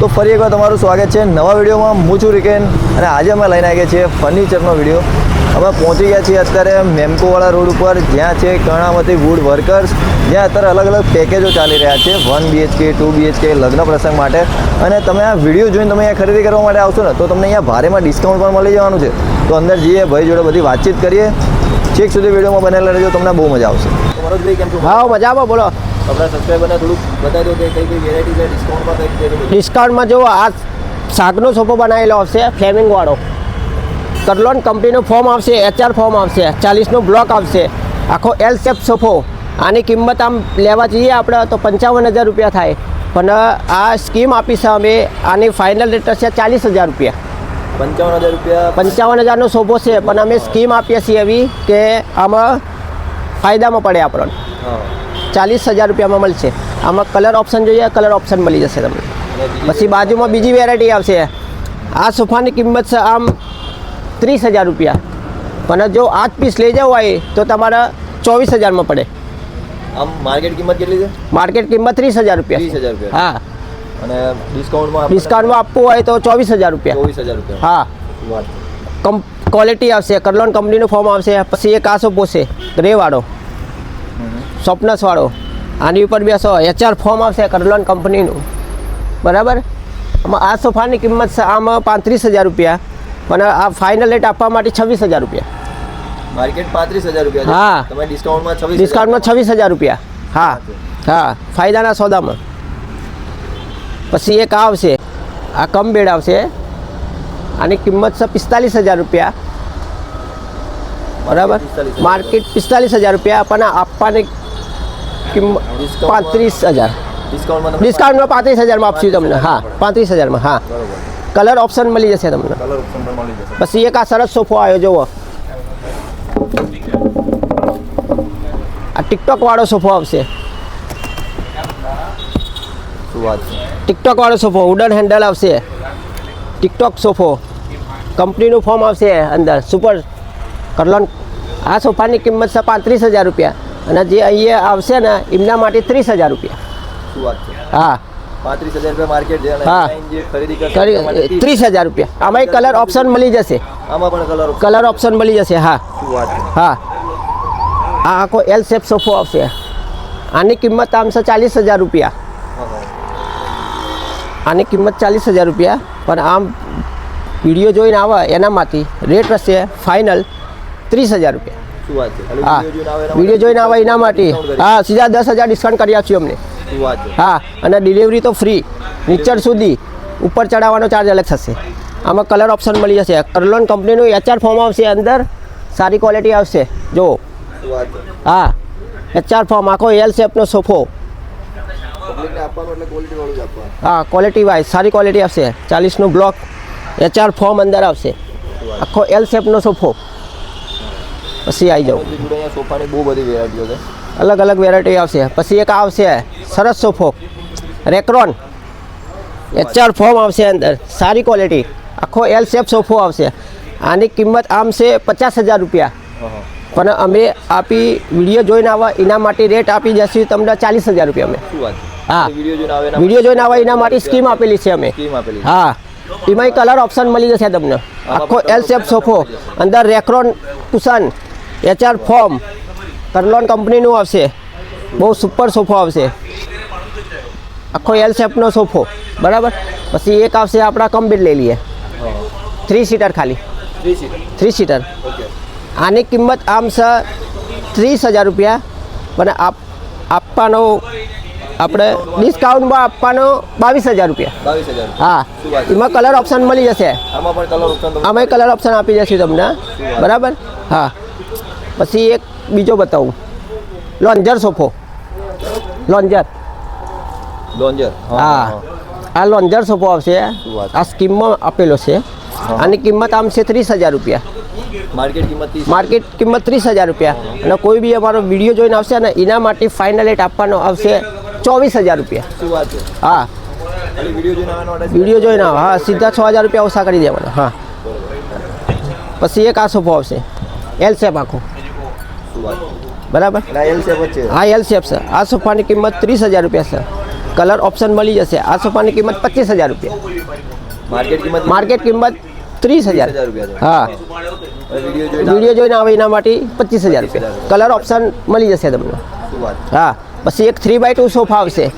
તો ફરી એકવાર તમારું સ્વાગત છે નવા વિડીયોમાં. હું છું રિકેન અને આજે અમે લઈને આવીએ છીએ ફર્નિચરનો વીડિયો. અમે પહોંચી ગયા છીએ અત્યારે મેમકોવાળા રોડ ઉપર. જ્યાં છે કર્ણાવતી વુડ વર્કર્સ જ્યાં અત્યારે અલગ અલગ પેકેજો ચાલી રહ્યા છે. વન બીએચકે ટુ બીએચકે લગ્ન પ્રસંગ માટે. અને તમે આ વીડિયો જોઈને તમે અહીંયા ખરીદી કરવા માટે આવશો ને, તો તમને અહીંયા ભારેમાં ડિસ્કાઉન્ટ પણ મળી જવાનું છે. તો અંદર જઈએ, ભાઈ જોડે બધી વાતચીત કરીએ. છેક સુધી વિડીયોમાં બનેલા રહેજો, તમને બહુ મજા આવશે. હા, મજામાં, બોલો. આપણા સબસ્ક્રાઈબરને થોડુંક બતાવી દો કે કઈ કઈ વેરાયટી ડિસ્કાઉન્ટમાં કઈ ડિસ્કાઉન્ટમાં જો આ શાકનો સોફો બનાવેલો આવશે ફ્લેમિંગવાળો કરલોન કંપનીનું ફોર્મ આવશે એચઆર ફોર્મ આવશે ચાલીસનો બ્લોક આવશે. આખો એલ શેપ સોફો. આની કિંમત આમ લેવા જઈએ આપણે તો પંચાવન હજાર રૂપિયા થાય. પણ આ સ્કીમ આપી છે અમે આની ફાઇનલ રેટ છે ચાલીસ હજાર રૂપિયા. પંચાવન હજાર રૂપિયા. પંચાવન હજારનો સોફો છે પણ અમે સ્કીમ આપીએ છીએ એવી કે આમાં ફાયદામાં પડે આપણને. ચાલીસ હજાર રૂપિયામાં મળશે. આમાં કલર ઓપ્શન જોઈએ કલર ઓપ્શન મળી જશે તમને. પછી બાજુમાં બીજી વેરાયટી આવશે. આ સોફાની કિંમત છે આમ ત્રીસ હજાર રૂપિયા. પણ જો આઠ પીસ લઈ જવું હોય તો તમારે ચોવીસ હજારમાં પડે. આમ માર્કેટ કિંમત કેટલી છે? માર્કેટ કિંમત ત્રીસ હજાર રૂપિયા 30,000 રૂપિયા. હા. અને ડિસ્કાઉન્ટમાં ડિસ્કાઉન્ટમાં આપવું હોય તો ચોવીસ હજાર રૂપિયા. ચોવીસ હજાર રૂપિયા. હા. કમ ક્વોલિટી આવશે. કરલોન કંપનીનું ફોર્મ આવશે. પછી એક આ સોફો છે ગ્રેવાળો. સોપનસવાળો આની ઉપર બેસો એચઆર ફોર્મ આવશે કરલોન કંપનીનું. બરાબર? આમાં આ સોફાની કિંમત છે આમાં પાંત્રીસ હજાર રૂપિયા. પણ આ ફાઇનલ રેટ આપવા માટે છવ્વીસ હજાર રૂપિયા. માર્કેટ પાંત્રીસ હજાર રૂપિયા હા. તમે ડિસ્કાઉન્ટમાં છવ્વીસ ડિસ્કાઉન્ટમાં છવ્વીસ હજાર રૂપિયા. હા. હા ફાયદાના સોદામાં. પછી એક આવશે. આ કમ બેડ આવશે. આની કિંમત છે પિસ્તાલીસ હજાર રૂપિયા. બરાબર? માર્કેટ પિસ્તાલીસ હજાર રૂપિયા પણ આપવાની કિંમત પાંત્રીસ હજાર ડિસ્કાઉન્ટમાં પાંત્રીસ હજારમાં આપશું તમને હા પાંત્રીસ હજારમાં હા કલર ઓપ્શન મળી જશે તમને પછી એક આ સરસ સોફો આવ્યો જુઓ આ ટિકટોક વાળો સોફો આવશે ટિકટોક વાળો સોફો ઉડન હેન્ડલ આવશે ટિકટોક સોફો કંપનીનું ફોર્મ આવશે અંદર સુપર કરલોન આ સોફાની કિંમત છે પાંત્રીસ હજાર રૂપિયા અને જે અહીંયા આવશે ને એમના માટે ત્રીસ હજાર રૂપિયા. હા. ત્રીસ. હજાર રૂપિયા. આમાં કલર ઓપ્શન મળી જશે. કલર ઓપ્શન મળી જશે હા. હા. આ આખો એલ શેપ સોફો આવશે. આની કિંમત આમ છે ચાલીસ હજાર રૂપિયા. આની કિંમત ચાલીસ હજાર રૂપિયા. પણ આમ વીડિયો જોઈને આવે એનામાંથી રેટ હશે ફાઇનલ ત્રીસ હજાર રૂપિયા. હા. વીડિયો જોઈને આવે એના માટે હા સીધા દસ હજાર ડિસ્કાઉન્ટ કરી આપશું અમને. હા અને ડિલિવરી તો ફ્રી નીચર સુધી. ઉપર ચડાવવાનો ચાર્જ અલગ થશે. આમાં કલર ઓપ્શન મળી જશે. કરલોન કંપનીનું એચઆર ફોર્મ આવશે અંદર. સારી ક્વોલિટી આવશે. જુઓ. છે? હા. એચઆર ફોર્મ આખો એલ શેપનો સોફો. જ હા ક્વોલિટી વાઇઝ સારી ક્વોલિટી આવશે. ચાલીસનું બ્લોક એચઆર ફોર્મ અંદર આવશે. આખો એલ શેપનો સોફો. પછી આવી જાઉં. સોફાની બહુ બધી વેરાયટીઓ છે. અલગ અલગ વેરાયટી આવશે. પછી એક આવશે સરસ સોફો. રેક્રોન. એચઆર ફોર્મ આવશે અંદર. સારી ક્વોલિટી આખો એલ શેપ સોફો આવશે. આની કિંમત આમ છે પચાસ હજાર રૂપિયા. પણ અમે આપી વીડિયો જોઈને આવા એના માટે રેટ આપી જશું. તમને ચાલીસ હજાર રૂપિયા અમે. હા. વીડિયો જોઈને આવે એના માટે સ્કીમ આપેલી છે અમે. હા. એમાંય કલર ઓપ્શન મળી જશે તમને. આખો એલ શેપ સોફો. અંદર Recron cushion HR foam Kurlon કંપનીનું આવશે. બહુ સુપર સોફો આવશે. આખો એલ શેપનો સોફો. બરાબર? પછી એક આવશે આપણા કમ્બીટ લઈ લઈએ. થ્રી સીટર ખાલી. થ્રી સીટર આની કિંમત આમ છે ત્રીસ હજાર રૂપિયા. પણ આપ આપવાનો આપણે ડિસ્કાઉન્ટમાં આપવાનો બાવીસ હજાર રૂપિયા. હા? એમાં કલર ઓપ્શન મળી જશે. આમાં કલર ઓપ્શન કલર ઓપ્શન આપી જશે તમને. બરાબર? હા. પછી એક બીજો બતાવું. લોન્જર સોફો. લોન્જર. લોન્જર હા આ લોન્જર સોફો આવશે. આ સ્કીમમાં આપેલો છે. આની કિંમત આમ છે ત્રીસ હજાર રૂપિયા. માર્કેટ કિંમત માર્કેટ કિંમત ત્રીસ હજાર રૂપિયા. અને કોઈ બી અમારો વીડિયો જોઈને આવશે અને એના માટે ફાઇનલ રેટ આપવાનો આવશે ચોવીસ હજાર રૂપિયા. હા. વીડિયો જોઈને આવો. હા સીધા છ હજાર રૂપિયા ઓછા કરી દેવાના. હા. પછી એક આ સોફો આવશે. એલ શેપ આખો. બરાબર? હા એલ શેપ છે. આ સોફાની કિંમત ત્રીસ હજાર રૂપિયા છે. કલર ઓપ્શન મળી જશે. આ સોફાની કિંમત પચીસ હજાર રૂપિયા. માર્કેટ કિંમત માર્કેટ કિંમત ત્રીસ હજાર. હા. વીડિયો જોઈને આવે. એના માટે પચીસ હજાર રૂપિયા. કલર ઓપ્શન મળી જશે તમને. હા. પછી એક થ્રી બાય ટુ સોફા આવશે.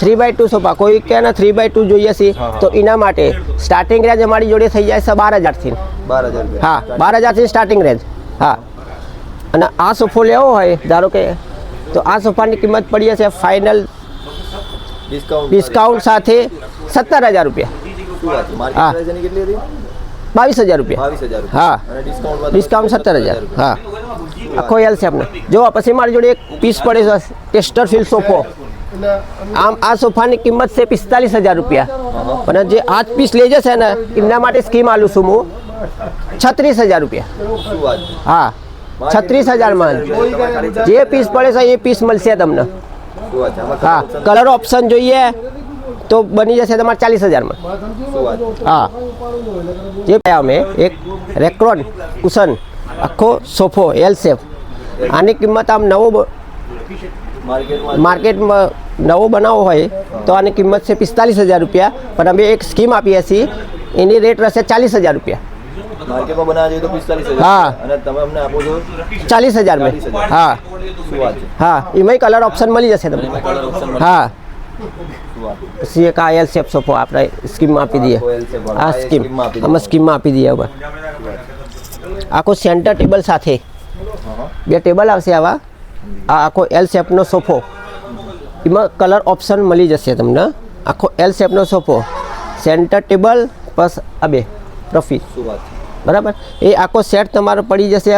Three by two sofa. કોઈ કે થ્રી બાય ટુ જોઈએ છે. તો એના માટે સ્ટાર્ટિંગ રેન્જ અમારી જોડે થઈ જાય છે બાર હજારથી. બાર હજાર હા બાર હજારથી સ્ટાર્ટિંગ રેન્જ હા. અને આ સોફો લેવો હોય ધારો કે તો આ સોફાની કિંમત પડી જશે ફાઇનલ ડિસ્કાઉન્ટ સાથે સત્તર હજાર રૂપિયા. હા. બાવીસ હજાર રૂપિયા. હા. ડિસ્કાઉન્ટ ડિસ્કાઉન્ટ સત્તર હજાર. હા. આખો એલ છે આપણે જો પછી મારી જોડે એક પીસ પડે છે ટેસ્ટર ફીલ સોફો. આમ આ સોફાની કિંમત છે પિસ્તાલીસ હજાર રૂપિયા. અને જે આ પીસ લઈ જશે ને એમના માટે સ્કીમ આલું છું હું. છત્રીસ હજાર રૂપિયા. હા. છત્રીસ હજારમાં જે પીસ પડે છે એ પીસ મળશે તમને શું વાત છે આમાં હા option કલર ઓપ્શન જોઈએ તો બની જશે તમારે ચાલીસ હજારમાં શું વાત હા જે અમે એક રેક્રોન કુશન આખો સોફો એલ શેપ આની કિંમત આમ નવો બ- માર્કેટમાં માર્કેટમાં નવો બનાવવો હોય તો આની કિંમત છે પિસ્તાલીસ હજાર રૂપિયા પણ અમે એક સ્કીમ આપીએ છીએ એની રેટ રહેશે ચાલીસ હજાર રૂપિયા માર્કેટમાં બનાવવા જઈએ તો પિસ્તાલીસ હા. હજાર અને તમે અમને આપો છો ચાલીસ હજારમાં હા. હા એમાંય કલર ઓપ્શન મળી જશે તમને. હા. એક આ એલ શેપ સોફો આપણે સ્કીમમાં આપી દઈએ. આ સ્કીમ scheme માં આપી આમાં સ્કીમમાં આપી દઈએ હવે આખો સેન્ટર ટેબલ સાથે. બે ટેબલ આવશે આવા. આ આખો એલ શેપનો સોફો એમાં કલર ઓપ્શન મળી જશે તમને આખો એલ શેપનો સોફો સેન્ટર ટેબલ પ્લસ આ બે. છે? બરાબર? એ આખો સેટ તમારો પડી જશે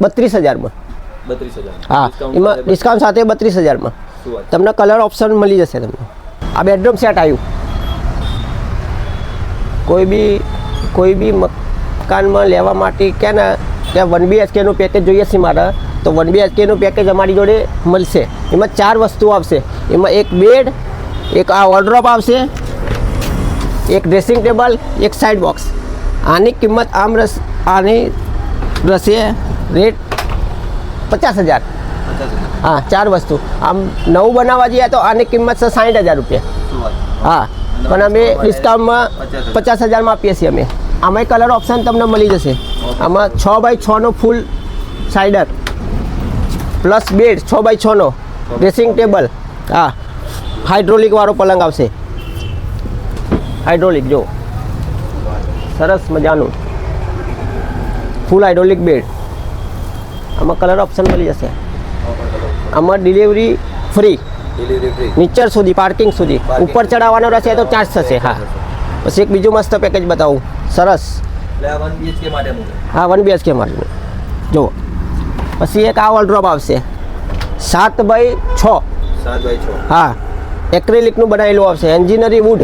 બત્રીસ હજારમાં. બત્રીસ હજાર હા એમાં ડિસ્કાઉન્ટ સાથે બત્રીસ હજારમાં. તમને કલર ઓપ્શન મળી જશે તમને. આ બેડરૂમ સેટ આવ્યું. કોઈ બી કોઈ બી મકાનમાં લેવા માટે કે ને ત્યાં વન બીએચકેનું પેકેજ જોઈએ છે મારે. તો વન બીએચકેનું પેકેજ અમારી જોડે મળશે. એમાં ચાર વસ્તુઓ આવશે. એમાં એક બેડ એક આ વોર્ડ્રોપ આવશે એક ડ્રેસિંગ ટેબલ એક સાઇડ બોક્સ આની કિંમત આમ રસ આની રસીએ રેટ પચાસ હજાર. હા ચાર વસ્તુ. આમ નવું બનાવવા જઈએ તો આની કિંમત છે સાઠ હજાર રૂપિયા. હા પણ અમે ડિસ્કાઉન્ટમાં પચાસ હજારમાં આપીએ છીએ અમે. આમાંય કલર ઓપ્શન તમને મળી જશે. આમાં છ બાય છનો ફૂલ સાઇડર પ્લસ બેડ છ બાય છનો ડ્રેસિંગ ટેબલ હા હાઇડ્રોલિકવાળો પલંગ આવશે. હાઇડ્રોલિક જો. સરસ મજાનું. ફૂલ હાઇડ્રોલિક બેડ આમાં કલર ઓપ્શન મળી જશે. આમાં ડિલિવરી ફ્રી નીચર સુધી પાર્કિંગ સુધી. ઉપર ચડાવવાનો રહેશે તો ચાર્જ થશે હા. પછી એક બીજું મસ્ત પેકેજ બતાવું. સરસ. હા વન બીએચકે માટેનું જુઓ. પછી એક આ વોલડ્રોપ આવશે. સાત બાય છ. હા. એક્રેલિકનું બનાવેલું આવશે. એન્જિનિયરિંગ વુડ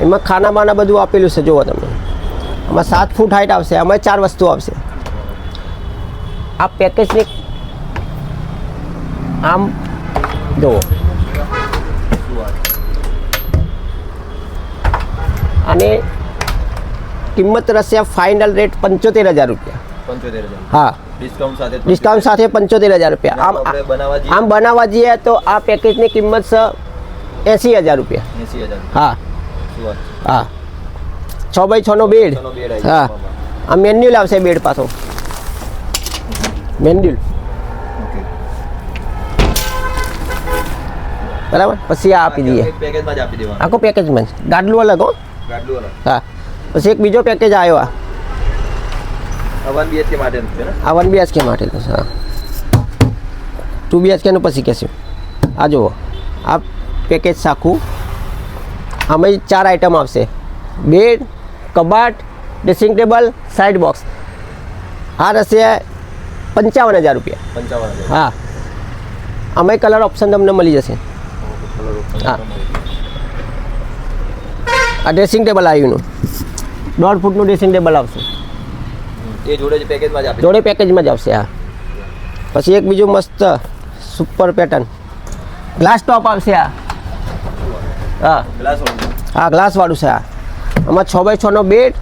એમાં ખાના બાના બધું આપેલું છે. જુઓ તમે. આમાં સાત ફૂટ હાઈટ આવશે આમાં ચાર વસ્તુ આવશે. આ પેકેજની આમ જુઓ. અને કિંમત રહેશે ફાઇનલ રેટ પંચોતેર હજાર રૂપિયા. હા. ડિસ્કાઉન્ટ સાથે ડિસ્કાઉન્ટ સાથે પંચોતેર હજાર રૂપિયા. આમ આમ બનાવવા જઈએ તો આ પેકેજની કિંમત છે એંસી હજાર રૂપિયા. એસી હજાર. હા. હા. છ બાય છનો બેડ. હા. આ મેન્યુલ આવશે બેડ પાછો. મેન્યુલ બરાબર? પછી આ આપી દઈએ. આખો પેકેજમાં જ. ગાડલું અલગ હો. હા. પછી એક બીજો પેકેજ આવ્યો આ. આ વન બીએચકે માટે છે આ વન બીએચકે માટે હા. ટુ બીએચકેનું પછી કહેશું. આ જુઓ. આ પેકેજ આખું. આમાં ચાર આઇટમ આવશે. બેડ કબાટ ડ્રેસિંગ ટેબલ સાઇડ બોક્સ. આ રહેશે પંચાવન હજાર રૂપિયા. પંચાવન હા. આમાંય કલર ઓપ્શન તમને મળી જશે. હા. આ ડ્રેસિંગ ટેબલ આવ્યું દોઢ ફૂટનું ડ્રેસિંગ ટેબલ આવશે. એ જોડે જ પેકેજમાં જ જોડે પેકેજમાં જ આવશે હા. પછી એક બીજું મસ્ત સુપર પેટર્ન ગ્લાસ ટોપ આવશે આ હા. ગ્લાસ હા ગ્લાસવાળું છે આ આમાં છ બાય છનો બેડ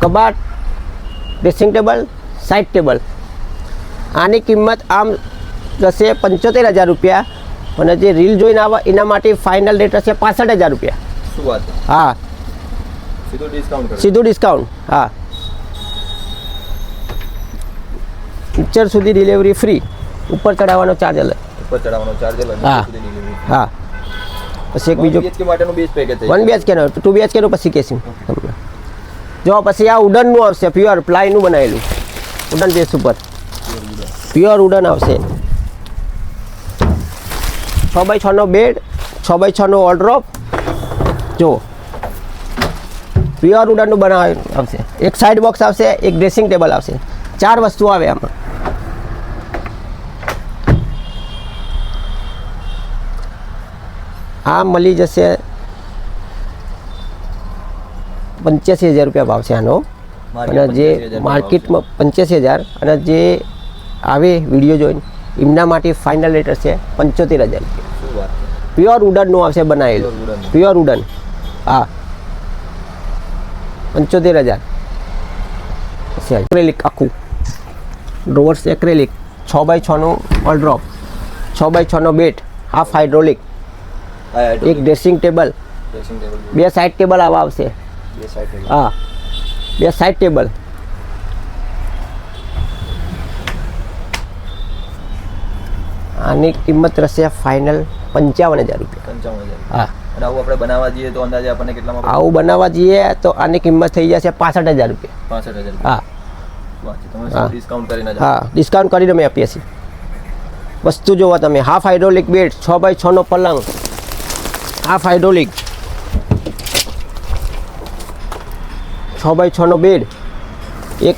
કબાટ ડ્રેસિંગ ટેબલ સાઇડ ટેબલ. આની કિંમત આમ જશે પંચોતેર હજાર રૂપિયા અને જે રીલ જોઈને આવે એના માટે ફાઇનલ રેટ હશે પાસઠ હજાર રૂપિયા. શું વાત હા. સીધું ડિસ્કાઉન્ટ સીધું ડિસ્કાઉન્ટ હા. પિક્ચર સુધી ડિલિવરી ફ્રી ઉપર ચડાવવાનો ચાર્જ અલગ. ઉપર ચડાવવાનો ચાર્જ અલગ હા. હા. પછી એક બીજો વન બીએચકે નો ટુ બીએચકે નું પછી કેસિંગ તમને. જો પછી આ ઉડનનું આવશે પ્યોર પ્લાયનું બનાવેલું. ઉડન બેસ ઉપર. પ્યોર ઉડન આવશે. છ બાય છનો બેડ છ બાય છનો ઓર્ડ્રોપ જો પ્યોર ઉડનનું બનાવેલું આવશે. એક સાઈડ બોક્સ આવશે એક ડ્રેસિંગ ટેબલ આવશે. ચાર વસ્તુ આવે આમાં. આ મળી જશે. પંચ્યાસી હજાર રૂપિયા ભાવ છે આનો. અને જે માર્કેટમાં પંચ્યાસી હજાર અને જે આવે વીડિયો જોઈને એમના માટે ફાઇનલ રેટ છે પંચોતેર હજાર રૂપિયા. છે? પ્યોર ઉડનનું આવશે બનાવેલું. Pure wooden. હા. પંચોતેર હજાર. એક્રેલિક આખું. ડ્રોવર્સ એક્રેલિક છ બાય છનું ઓલડ્રોપ છ બાય છનો બેટ હાફ હાઇડ્રોલિક એક ડ્રેસિંગ ટેબલ બે સાઈડ ટેબલ આવા આવશે. હા. બે સાઈડ ટેબલ આની કિંમત રહેશે ફાઇનલ પંચાવન હજાર રૂપિયા. હા. આવું આપણે બનાવવા જઈએ તો અંદાજે આપણને કેટલામાં આવું બનાવવા જઈએ તો આની કિંમત થઈ જશે પાસઠ હજાર રૂપિયા. પાસઠ હજાર હા. ડિસ્કાઉન્ટ કરીને હા ડિસ્કાઉન્ટ કરીને અમે આપીએ છીએ. વસ્તુ જોવા તમે. હાફ હાઇડ્રોલિક બેડ છ બાય છનો પલંગ. હાફ હાઇડ્રોલિક છ બાય છનો બેડ એક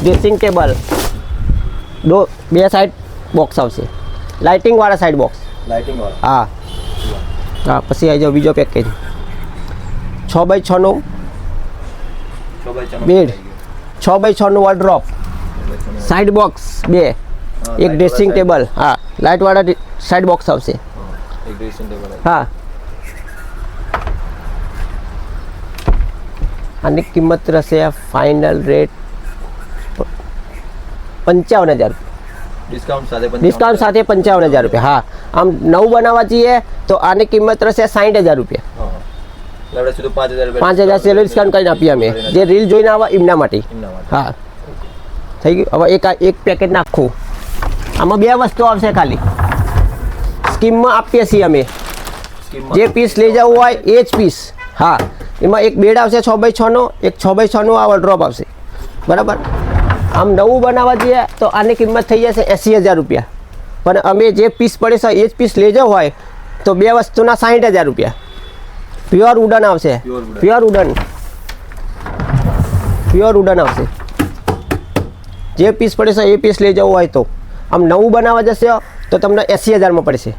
ડ્રેસિંગ ટેબલ દો બે સાઈડ બોક્સ આવશે લાઇટિંગ વાળા સાઈડ બોક્સ લાઇટિંગ વાળા હા હા પછી આવી જાઓ બીજો પેકેજ છ બાય છનું છ બાય છનો બેડ. થઈ ગયો. છ બાય છનું વોર્ડ્રોપ છ બાય છનો. સાઈડ બોક્સ બે હા, એક light ડ્રેસિંગ વાળા ટેબલ હા લાઇટવાળા સાઈડ બોક્સ આવશે side. હા, એક ડ્રેસિંગ ટેબલ આવી. હા આની કિંમત રહેશે ફાઇનલ રેટ પંચાવન હજાર ડિસ્કાઉન્ટ સાથે પંચાવન હજાર રૂપિયા. હા. આમ નવું બનાવવા જઈએ તો આની કિંમત રહેશે સાઠ હજાર રૂપિયા. પાંચ હજાર સેલરી ડિસ્કાઉન્ટ કરીને આપીએ અમે. જે રીલ જોઈને આવે એમના માટે. હા. થઈ ગયું. હવે એક એક પેકેટ નાખું. આમાં બે વસ્તુ આવશે ખાલી. સ્કીમમાં આપીએ છીએ અમે. જે પીસ લઈ જવું હોય એ જ પીસ હા. એમાં એક બેડ આવશે છ બાય છનો એક છ બાય છનો આ ડ્રોપ આવશે. બરાબર? આમ નવું બનાવવા જઈએ તો આની કિંમત થઈ જશે એંસી હજાર રૂપિયા. પણ અમે જે પીસ પડે છે એ જ પીસ લેજો હોય તો બે વસ્તુના સાઠ હજાર રૂપિયા. પ્યોર ઉડન આવશે. પ્યોર ઉડન પ્યોર ઉડન આવશે. જે પીસ પડે છે એ પીસ લઈ જવું હોય તો. આમ નવું બનાવવા જશે તો તમને એંસી હજારમાં પડશે.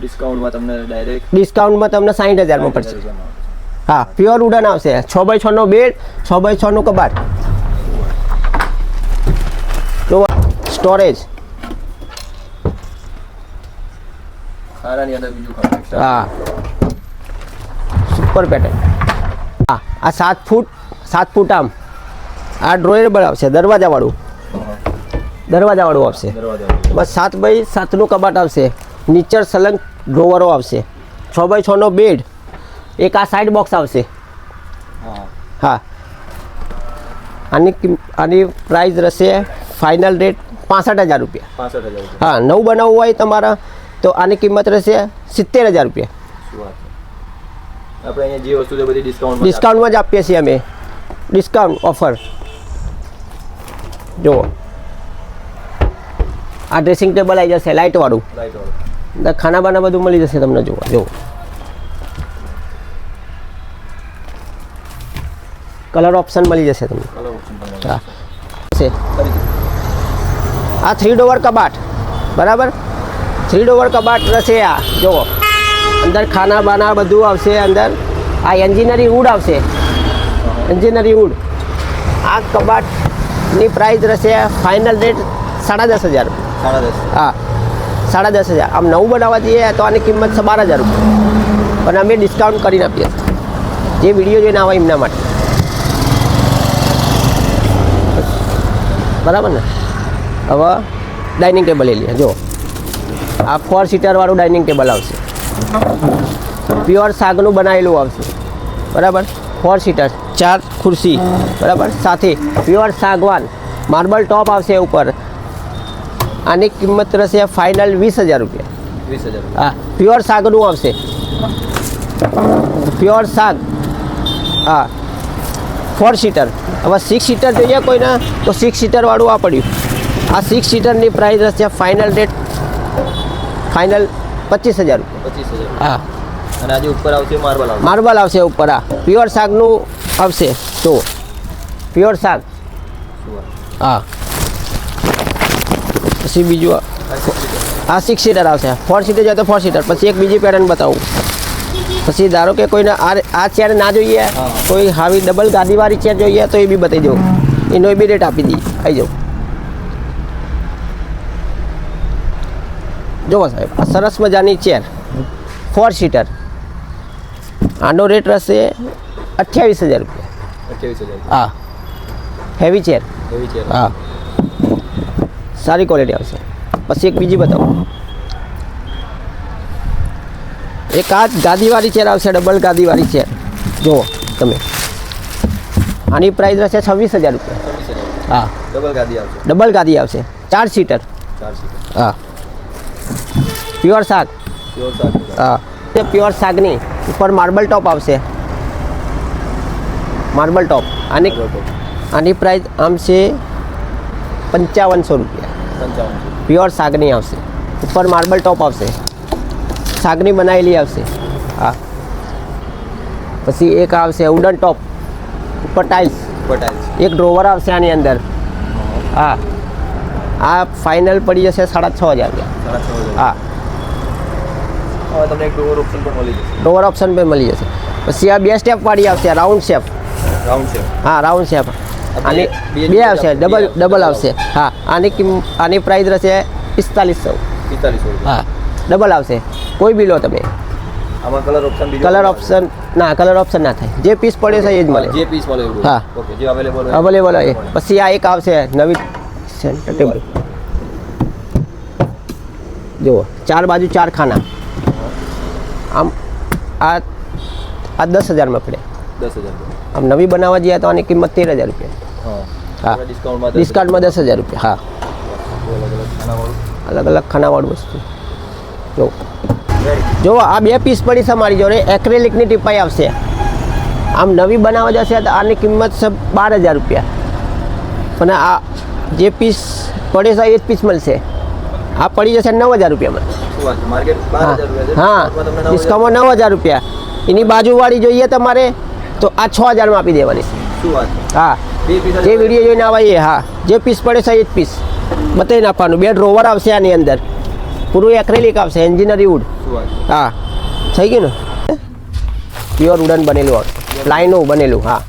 ડિસ્કાઉન્ટમાં તમને ડાયરેક્ટ ડિસ્કાઉન્ટમાં તમને સાઠ હજારમાં. પડશે. હા પ્યોર ઉડન આવશે. છ બાય છનો બેડ છ બાય છનું કબાટ. સ્ટોરેજ. હા. સુપર પેટર્ન હા આ સાત ફૂટ સાત ફૂટ આમ. આ ડ્રોયરેબલ આવશે દરવાજાવાળું. દરવાજાવાળું આવશે. દરવાજા બસ સાત બાય સાતનું કબાટ આવશે. નીચર સલંગ ડ્રોવરો આવશે. છ બાય છનો બેડ એક આ સાઈડ બોક્સ આવશે. હા. હા. આની આની પ્રાઇસ રહેશે ફાઇનલ રેટ પાસઠ હજાર રૂપિયા. હા નવું બનાવવું હોય તમારા તો આની કિંમત રહેશે સિત્તેર હજાર રૂપિયા. શું વાત છે. આપણે અહીંયા જે વસ્તુ છે બધી ડિસ્કાઉન્ટ ડિસ્કાઉન્ટમાં જ આપીએ છીએ અમે. ડિસ્કાઉન્ટ ઓફર જુઓ. આ ડ્રેસિંગ ટેબલ આવી જશે લાઇટવાળું ખાના બાના બધું મળી જશે તમને જુઓ જુઓ. કલર ઓપ્શન મળી જશે તમને. હા. છે. આ થ્રી ડોવર કબાટ. બરાબર? થ્રી ડોવર કબાટ રહેશે આ. જુઓ. અંદર ખાના બાના બધું આવશે અંદર. આ એન્જિનરી વુડ આવશે. Engineered wood. આ કબાટની પ્રાઇસ રહેશે ફાઇનલ રેટ સાડા દસ હજાર સાડા દસ. હા. સાડા દસ હજાર. આમ નવું બનાવવા જઈએ તો આની કિંમત બાર હજાર રૂપિયા. પણ અમે ડિસ્કાઉન્ટ કરીને આપીએ જે વીડિયો જોઈને આવે એમના માટે. બરાબર ને? હવે ડાઇનિંગ ટેબલ લઈ લઈએ જો. આ ફોર સીટરવાળું ડાઇનિંગ ટેબલ આવશે. પ્યોર સાગનું બનાવેલું આવશે. બરાબર? ફોર સીટર ચાર ખુરશી. બરાબર? સાથે પ્યોર સાગવાન માર્બલ ટોપ આવશે ઉપર. આની કિંમત રહેશે ફાઇનલ વીસ હજાર રૂપિયા. વીસ હજાર હા પ્યોર સાગનું આવશે. પ્યોર સાગ હા. ફોર સીટર હવે સિક્સ સીટર જોઈએ કોઈને તો સિક્સ સીટરવાળું આ પડ્યું. આ સિક્સ સીટરની પ્રાઇસ રહેશે ફાઇનલ રેટ ફાઇનલ પચીસ હજાર પચીસ હજાર. હા. અને આજે ઉપર આવશે માર્બલ આવશે. માર્બલ આવશે ઉપર આ પ્યોર શાકનું આવશે. તો પ્યોર શાક. હા. પછી બીજું આ- આ સિક્સ સીટર આવશે. ફોર સીટર જાય તો ફોર સીટર પછી એક બીજી પેટર્ન બતાવું. પછી ધારો કે કોઈને આ આ ચેર ના જોઈએ હા. કોઈ હાવી ડબલ ગાદીવાળી ચેર જોઈએ તો એ બી બતાવી દઉં એનો બી રેટ આપી દઈએ આવી જાઓ. જુઓ સાહેબ આ સરસ મજાની ચેર. ફોર સીટર આનો રેટ રહેશે અઠ્યાવીસ હજાર રૂપિયા. અઠ્યાવીસ હજાર. હા. હેવી ચેર એવી છે હા. સારી ક્વોલિટી આવશે. પછી એક બીજી બતાવો. એક આ ગાદીવાળી ચેર આવશે ડબલ ગાદીવાળી ચેર જુઓ તમે. આની પ્રાઇસ રહેશે છવ્વીસ હજાર રૂપિયા. હા. ડબલ ગાદી આવશે. ડબલ ગાદી આવશે. ચાર સીટર હા. પ્યોર શાક. હા. તે પ્યોર શાકની ઉપર માર્બલ ટોપ આવશે. માર્બલ ટોપ આની આની પ્રાઇસ આમ છે પંચાવનસો રૂપિયા. પ્યોર શાકની આવશે. ઉપર માર્બલ ટોપ આવશે. શાકની બનાવેલી આવશે. હા. પછી એક આવશે ઉડન ટોપ ઉપર ટાઇલ્સ એક ડ્રોવર આવશે આની અંદર. હા. આ ફાઇનલ પડી જશે સાડા છ હજાર હા. તમને એક ડોર ઓપ્શન પણ મળી જશે. ડ્રોવર ઓપ્શન પણ મળી જશે. પછી આ બે સ્ટેપ વાળી આવશે રાઉન્ડ શેપ રાઉન્ડ શેપ હા રાઉન્ડ શેપ આની બે- આવશે ડબલ ડબલ આવશે. હા આની કિંમ આની પ્રાઇસ રહેશે પિસ્તાલીસો પિસ્તાલીસો હા. ડબલ આવશે કોઈ બી લો તમે આમાં કલર ઓપ્શન બીજો કલર ઓપ્શન ના કલર ઓપ્શન ના થાય જે પીસ પડે છે એ જ મળે જે પીસ મળે એવું હા. ઓકે જે અવેલેબલ હોય અવેલેબલ હોય પછી આ એક આવશે નવી સેન્ટર ટેબલ જુઓ ચાર બાજુ ચાર ખાના આમ આ આ દસ હજારમાં પડે દસ હજાર રૂપિયા આમ નવી બનાવવા જઈએ તો આની કિંમત તેર હજાર રૂપિયા હા હા આપણે ડિસ્કાઉન્ટમાં ડિસ્કાઉન્ટમાં દસ હજાર રૂપિયા હા અલગ અલગ ખાનાવાળું અલગ અલગ ખાનાવાળું વસ્તુ જો. જો આ બે પીસ પડી છે મારી જોડે. એક્રેલિકની ટીપાઈ આવશે. આમ નવી બનાવવા જશે તો આની કિંમત છે બાર હજાર રૂપિયા. પણ આ જે પીસ પડે છે એ જ પીસ મળશે. આ પડી જશે નવ હજાર રૂપિયામાં. હા. ડિસ્કાઉન્ટમાં નવ હજાર રૂપિયા. એની બાજુવાળી જોઈએ તમારે તો આ છ હજારમાં આપી દેવાની. હા. જે વીડિયો જોઈને આવીએ હા. જે પીસ પડે છે એ જ પીસ બતાવી નાખવાનું. બે ડ્રોવર આવશે આની અંદર. પૂરું એક્રેલિક આવશે એન્જિનરી વુડ શું વાત છે હા થઈ ગયું ને પ્યોર વુડન બનેલું આવશે લાઈનો બનેલું હા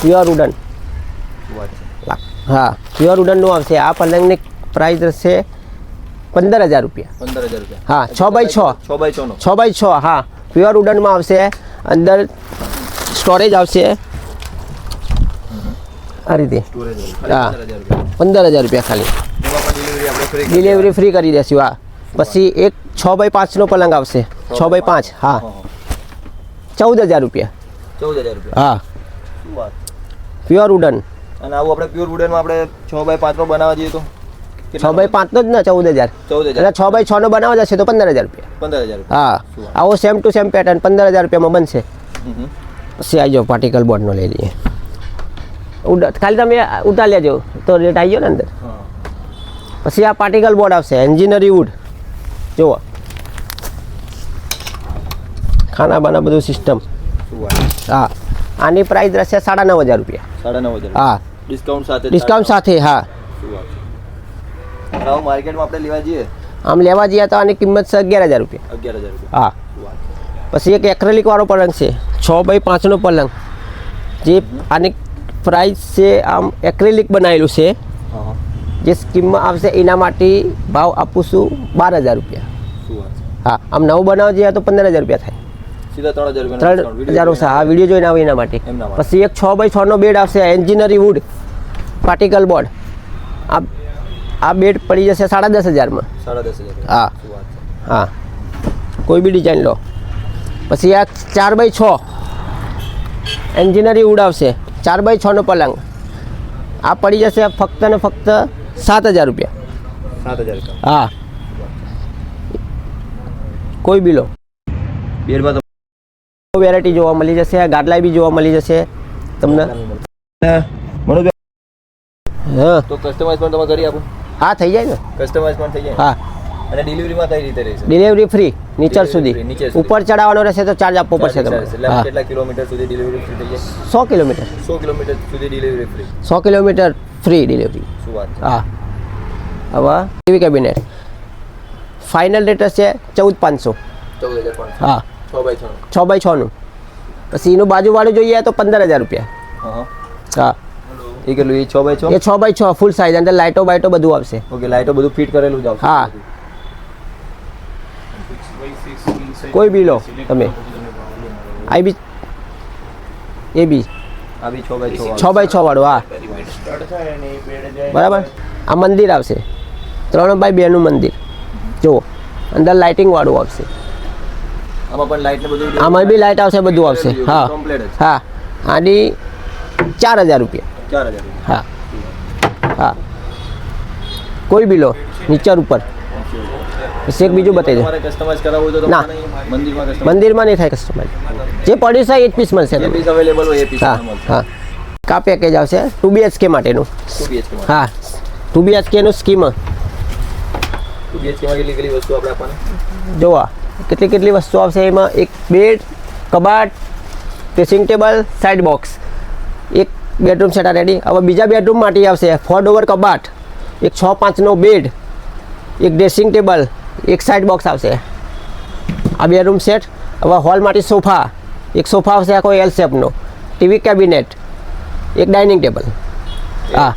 પ્યોર વુડન શું વાત છે હા પ્યોર વુડનનું આવશે આ પલંગની પ્રાઇસ રહેશે પંદર હજાર રૂપિયા પંદર હજાર રૂપિયા હા, છ બાય છ. છ બાય છ નો છ બાય છ હા પ્યોર વુડનમાં આવશે અંદર સ્ટોરેજ આવશે આ રીતે સ્ટોરેજ હા. પંદર હજાર રૂપિયા પંદર હજાર રૂપિયા ખાલી એમાં પણ ડિલિવરી આપણે ફ્રી ડિલિવરી ફ્રી કરી દેશું હા પછી એક છ બાય પાંચનો પલંગ આવશે. છ બાય પાંચ હા. ચૌદ હજાર રૂપિયા. ચૌદ હજાર રૂપિયા. હા. શું વાત. પ્યોર વુડન અને આવું આપણે પ્યોર વુડનમાં આપણે છ બાય પાંચનો બનાવવા જઈએ તો? છ બાય પાંચનો જ ને ચૌદ હજાર ચૌદ અને હજાર છ બાય છનો બનાવવા જશે તો પંદર હજાર રૂપિયા. પંદર હજાર રૂપિયા. હા. આવો સેમ ટુ સેમ પેટર્ન પંદર હજાર રૂપિયામાં બનશે. હમ હમ. પછી આવી જાઓ પાર્ટિકલ બોર્ડનો લઈ લઈએ. ઉડ ખાલી તમે ઉઠા લેજો. તો રેટ આવી ગયો ને અંદર. હા. પછી આ પાર્ટિકલ બોર્ડ આવશે એન્જિનરી વુડ જુઓ. ખાના બાના બધું સિસ્ટમ હા. આની પ્રાઇસ રહેશે સાડા નવ હજાર રૂપિયા. સાડા નવ હજાર. હા. ડિસ્કાઉન્ટ સાથે ડિસ્કાઉન્ટ સાથે હા. માર્કેટમાં આપણે લેવા જઈએ? આમ લેવા જઈએ તો આની કિંમત છે અગિયાર હજાર રૂપિયા. અગિયાર હજાર રૂપિયા. હા. પછી એક એક્રેલિક વાળો પલંગ છે છ બાય પાંચનો પલંગ. જે આની પ્રાઇસ છે આમ એક્રેલિક બનાવેલું છે. જે સ્કીમમાં આવશે એના માટે ભાવ આપું છું બાર હજાર રૂપિયા. હા આમ નવું બનાવવા જઈએ તો પંદર હજાર રૂપિયા થાય. ત્રણ હજાર આ વીડિયો જોઈને. આવે એના માટે. પછી એક છ બાય છનો બેડ આવશે એન્જિનરી વુડ પાર્ટિકલ બોર્ડ આ આ બેડ પડી જશે સાડા દસ હજારમાં. હા. હા. કોઈ બી ડિઝાઇન લો. પછી આ ચાર બાય છ એન્જિનરી ઉડાવશે ચાર બાય છનો પલંગ. આ પડી જશે ફક્ત ને ફક્ત સાત હજાર રૂપિયા. સાત હજાર હા. કોઈ બી લો. તો વેરાયટી જોવા મળી જશે ગાડલાઈ બી જોવા મળી જશે. તમને? હા. તો કસ્ટમાઇઝ પણ તમે કરી આપો? હા થઈ જાય ને. કસ્ટમાઇઝ પણ થઈ જાય? હા. અને ડિલિવરીમાં કઈ રીતે રહેશે? ડિલિવરી ફ્રી નીચર સુધી. ઉપર ચડાવવાનો રહેશે તો ચાર્જ આપવો પડશે તમારે કેટલા કિલોમીટર સુધી ડિલિવરી ફ્રી થઈ જાય? સો કિલોમીટર. સો કિલોમીટર સુધી ડિલિવરી ફ્રી સો કિલોમીટર ફ્રી ડિલિવરી હા હવે ટીવી કેબિનેટ ફાઇનલ રેટ છે ચૌદ પાંચસો ચૌદ હજાર પાંચસો હા છ બાય છ છ બાય છનું પછી એનું બાજુવાળું જોઈએ તો પંદર હજાર રૂપિયા હા હા એ કેટલું એ છ બાય છ એ છ બાય છ ફૂલ સાઇઝ અંદર લાઇટો બાઇટો બધું આવશે ઓકે લાઇટો બધું ફિટ કરેલું જ આવશે હા. કોઈ બી લો તમે આ બી એ બી આ બી છ બાય છ વાળું. હા. બરાબર? આ મંદિર આવશે. ત્રણ બાય બેનું મંદિર. જુઓ અંદર લાઇટિંગ વાળું આવશે. આમાં બી લાઇટ આવશે બધું આવશે. હા. હા. આની ચાર હજાર રૂપિયા. હા. હા. કોઈ બી લો નીચર ઉપર. પછી એક બીજું બતાવી દે. ના. મંદિરમાં નહીં થાય કસ્ટમાઇઝ જે પડ્યું છે એ જ પીસ મળશે હા હા. કા પેકેજ આવશે? ટુ બીએચકે માટેનું. હા. ટુ બીએચકેનું સ્કીમ જોવા કેટલી કેટલી વસ્તુ આવશે એમાં? એક બેડ કબાટ ડ્રેસિંગ ટેબલ સાઇડ બોક્સ એક બેડરૂમ સેટ રેડી હવે બીજા બેડરૂમ માટે આવશે. ફોર ડોવર કબાટ. એક છ પાંચનો બેડ એક ડ્રેસિંગ ટેબલ એક સાઈડ બોક્સ આવશે. આ બે રૂમ સેટ હવે હોલ માટે સોફા. એક સોફા આવશે આખો એલ શેપનો ટીવી કેબિનેટ એક ડાઇનિંગ ટેબલ હા.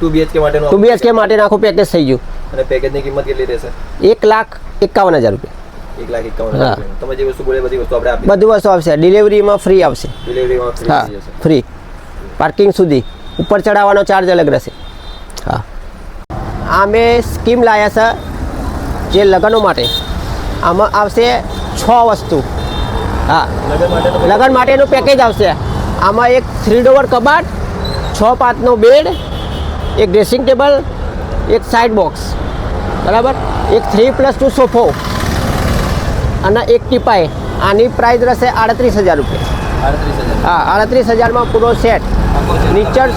ટુ બીએચકે માટે ટુ બીએચકે માટેનું આખું પેકેજ થઈ ગયું. અને પેકેજની કિંમત કેટલી રહેશે? એક લાખ એકાવન હજાર રૂપિયા. એક લાખ એકાવન. હજાર. તમે જે વસ્તુ બોલે બધી વસ્તુ આપણે આપી વસ્તુ આવશે. ડિલિવરીમાં ફ્રી આવશે. ડિલિવરીમાં હા ફ્રી પાર્કિંગ સુધી. ઉપર ચડાવવાનો ચાર્જ અલગ રહેશે. હા. આ મેં સ્કીમ લાવ્યા છે. જે લગ્નો માટે. આમાં આવશે છ વસ્તુ. હા. લગ્ન માટેનું પેકેજ આવશે. આમાં એક થ્રી ડોવર કબાટ છ પાંચનો બેડ એક ડ્રેસિંગ ટેબલ એક સાઇડ બોક્સ બરાબર? એક થ્રી પ્લસ ટુ સોફો. અને એક ટીપાઈ. આની પ્રાઇસ રહેશે આડત્રીસ હજાર રૂપિયા. હા આડત્રીસ હજારમાં પૂરો સેટ નીચર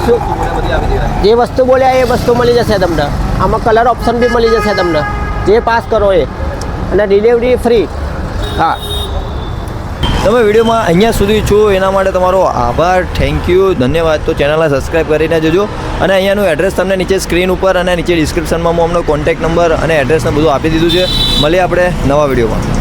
જે વસ્તુ બોલ્યા એ વસ્તુ મળી જશે તમને. આમાં કલર ઓપ્શન બી મળી જશે તમને. જે પાસ કરો એ. અને ડિલિવરી ફ્રી હા. તમે વિડીયોમાં અહીંયા સુધી છો, એના માટે તમારો આભાર. થેન્ક યુ ધન્યવાદ. તો ચેનલને સબસ્ક્રાઈબ કરીને જજો. અને અહીંયાનું એડ્રેસ તમને નીચે સ્ક્રીન ઉપર અને નીચે ડિસ્ક્રિપ્શનમાં હું અમનો કોન્ટેક્ટ નંબર અને એડ્રેસને બધું આપી દીધું છે. મળીએ આપણે નવા વિડીયોમાં.